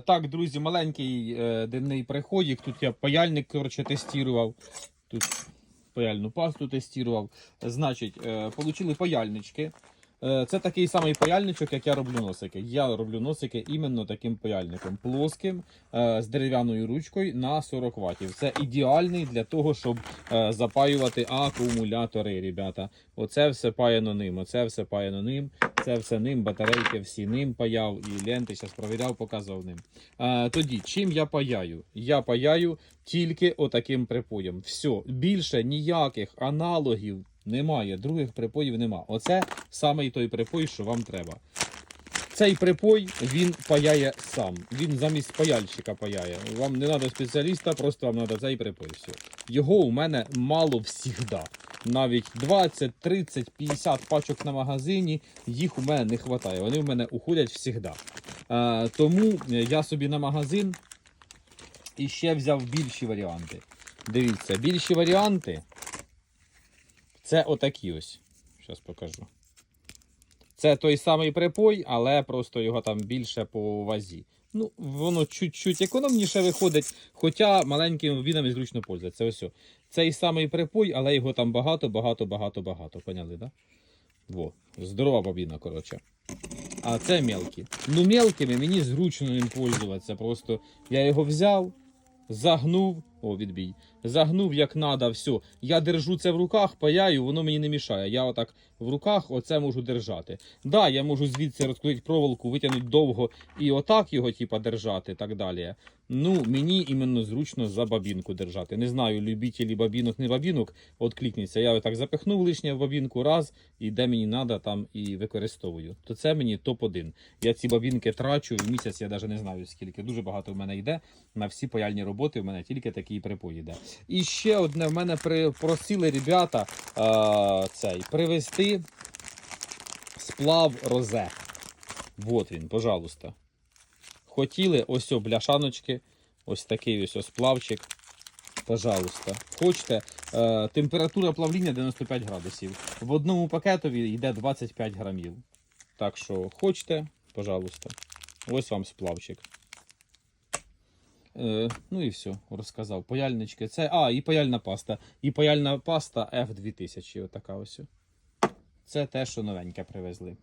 Так, друзі, маленький е, дивний приходик. Тут я паяльник коротше, тестував. Тут паяльну пасту тестував. Значить, е, паяльнички. Е, Це такий самий паяльничок, як я роблю носики. Я роблю носики іменно таким паяльником, плоским, е, з дерев'яною ручкою на 40 ватів. Це ідеальний для того, щоб е, запаювати акумулятори, ребята. Оце все паяно ним, оце все паяно ним, це все ним, батарейки всі ним паяв і ленти зараз провіряв, показував ним. Е, тоді, чим я паяю? Я паяю тільки отаким припоєм. Все, більше ніяких аналогів немає, других припоїв нема. Оце саме той припой, що вам треба. Цей припой він паяє сам. Він замість паяльщика паяє. Вам не треба спеціаліста, просто вам треба цей припой. Все. Його у мене мало всігда. Навіть 20, 30, 50 пачок на магазині, їх у мене не вистачає. Вони в мене уходять всігда. Е, тому я собі на магазин і ще взяв більші варіанти. Дивіться, більші варіанти це отакі ось. Зараз покажу. Це той самий припой, але просто його там більше по вазі. Ну, воно чуть-чуть економніше виходить, хоча маленькими вінами зручно пользуватися. Ось. о. Цей самий припой, але його там багато, багато, багато, багато. Поняли, да? Во, здорова бобіна, коротше. А це мелкі. Ну, мелкими мені зручно ним пользуватися. Просто я його взяв, загнув. О, відбій. Загнув як надо, все. Я держу це в руках, паяю, воно мені не мішає. Я отак в руках оце можу держати. Да, я можу звідси розкрутити проволоку, витягнути довго і отак його, типа, держати, так далі. Ну, мені іменно зручно за бабінку держати. Не знаю, любителі бабінок, не бабінок, от клікніться. Я отак запихнув лишнє в бабінку раз, і де мені треба, там і використовую. То це мені топ-1. Я ці бабінки трачу в місяць, я навіть не знаю скільки. Дуже багато в мене йде. На всі паяльні роботи в мене тільки такий припой йде. І ще одне в мене при... просили ребята е, цей привезти сплав розе. Вот він, пожалуйста. Хотіли ось о, бляшаночки, ось такий ось о сплавчик. Пожалуйста. Хочете, е, температура плавління 95 градусів. В одному пакетові йде 25 грамів. Так що хочете, пожалуйста. Ось вам сплавчик. Е, ну і все, розказав. Паяльнички. Це. А, і паяльна паста. І паяльна паста F2000. Отака ось. Це те, що новеньке привезли.